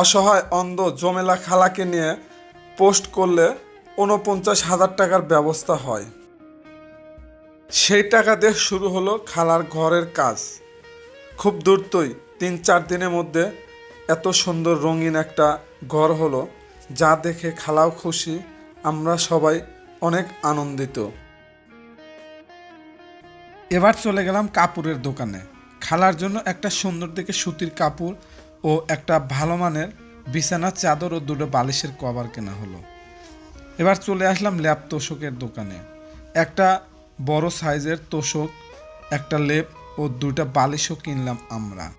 অসহায়, অন্ধ, জমেলা খালাকে নিয়ে পোস্ট করলে উনপঞ্চাশ হাজার টাকার ব্যবস্থা হয়। সেই টাকা দিয়ে শুরু হলো খালার ঘরের কাজ। খুব দ্রুতই তিন চার দিনের মধ্যে এত সুন্দর রঙিন একটা ঘর হলো, যা দেখে খালাও খুশি, আমরা সবাই অনেক আনন্দিত। এবার চলে গেলাম কাপড়ের দোকানে। খালার জন্য একটা সুন্দর দেখে সুতির কাপড় ও একটা ভালো মানের বিছানার চাদর ও দুটো বালিশের কভার কেনা হলো। এবার চলে আসলাম ল্যাপ তোষকের দোকানে। একটা বড় সাইজের তোষক, একটা লেপ ও দুইটা বালিশও কিনলাম আমরা।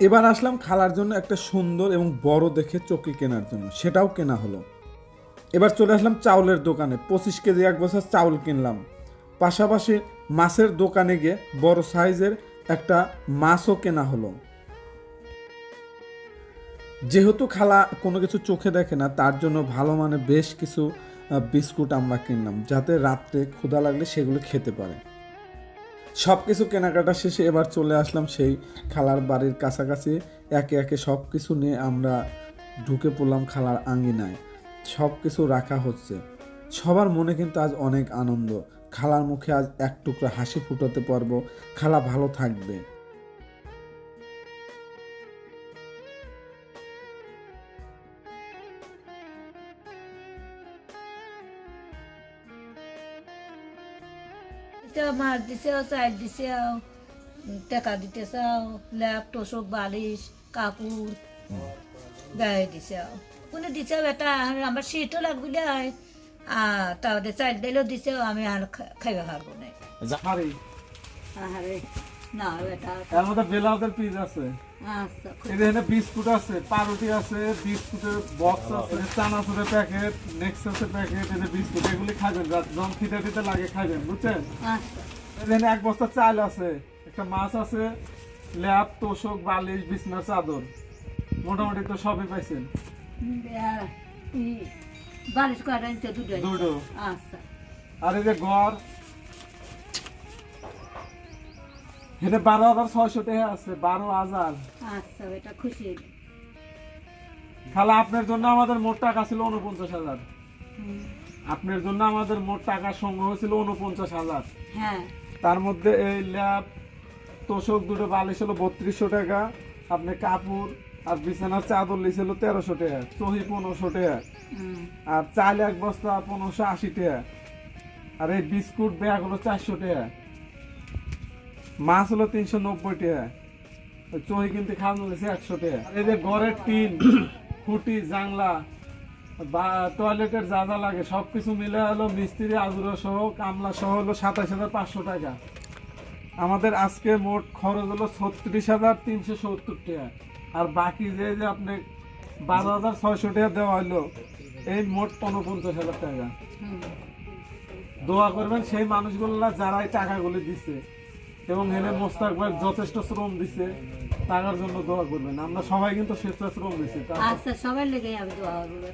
এবার আসলাম খালার জন্য একটা সুন্দর এবং বড় দেখে চকি কেনার জন্য। সেটাও কেনা হলো। এবার চলে আসলাম চাউলের দোকানে। পঁচিশ কেজি এক বছর চাউল কিনলাম। পাশাপাশি মাছের দোকানে গিয়ে বড় সাইজের একটা মাছও কেনা হলো। যেহেতু খালা কোনো কিছু চোখে দেখে না, তার জন্য ভালো মানে বেশ কিছু বিস্কুট আমরা কিনলাম, যাতে রাত্রে ক্ষুধা লাগলে সেগুলো খেতে পারে। সব কিছু কেনাকাটা শেষে এবার চলে আসলাম সেই খালার বাড়ির কাছাকাছি। একে একে সব কিছু নিয়ে আমরা ঢুকে পড়লাম খালার আঙ্গিনায় সব কিছু রাখা হচ্ছে। সবার মনে কিন্তু আজ অনেক আনন্দ। খালার মুখে আজ এক টুকরা হাসি ফুটাতে পারব। খালা ভালো থাকবে। দিছে মাছ দিছে চাল দিছে টেকা দিতেছে ল্যাপ তোষক বালিশ কাপড় গায়ে দিছে। কোনে দিছে এটা আমার শীতও লাগবে আর তাহলে চাল দিলেও দিছে আমি আর খাইবে পারব না। জাহারি আরে না এটা এর মধ্যে বেলাউদের পিস আছে। আচ্ছা এখানে বিস্কুট আছে পাউরুটি আছে বিস্কুটের বক্স আছে চানাচুরের প্যাকেট নেক্সাসের প্যাকেট বিস্কুট এগুলি খাবেন রাত যখন খিদে টিতে লাগে খাবেন বুঝছেন? আচ্ছা। এখানে এক বস্তা চাল আছে একটা মাছ আছে ল্যাপ তোষক বালিশ বিছনা চাদর। মোটামুটি তো সবই পাইছেন। আর বালিশ করে দুটো। দুটো। আচ্ছা। আর এই যে ঘর এখানে বারো হাজার ছয়শো টাকা আছে বারো হাজার। আচ্ছা এটা খুশি। খালা আপনার জন্য আমাদের মোট টাকা ছিল উনপঞ্চাশ হাজার। আপনার জন্য আমাদের মোট টাকা সংগ্রহ ছিল উনপঞ্চাশ হাজার। হ্যাঁ। তার মধ্যে এই ল্যাব তোষক দুটো বালিশ হলো বত্রিশশো টাকা আপনি কাপড় আর বিছানার চাদর লিছিল তেরোশো টাকা চহি পনেরোশো টাকা। আর চাল এক বস্তা পনেরোশো আশি টাকা। আর এই বিস্কুট ব্যাগ হলো চারশো টাকা। মাছ হলো তিনশো নব্বই টাকা। চহি কিনতে খাওয়ানো হয়েছে একশো টাকা। এই যে ঘরের টিন খুঁটি জাংলা বা টয়লেটের যা যা লাগে সব কিছু মিলে হলো মিস্ত্রি আজুরা সহ কামলা সহ হলো সাতাশ হাজার পাঁচশো টাকা। আমাদের আজকে মোট খরচ হলো ছত্রিশ হাজার তিনশো সত্তর টাকা। আর বাকি যে যে আপনি বারো হাজার ছয়শো টাকা দেওয়া হলো এই মোট পঞ্চাশ হাজার টাকা। দোয়া করবেন সেই মানুষগুলো যারা এই টাকাগুলি দিছে। এবং এনে মোস্তাক ভাই যথেষ্ট শ্রম দিছে টাকার জন্য দোয়া করবেন। আমরা সবাই কিন্তু স্বেচ্ছা শ্রম দিছি আচ্ছা সবাই লেগে আমি দোয়া করব।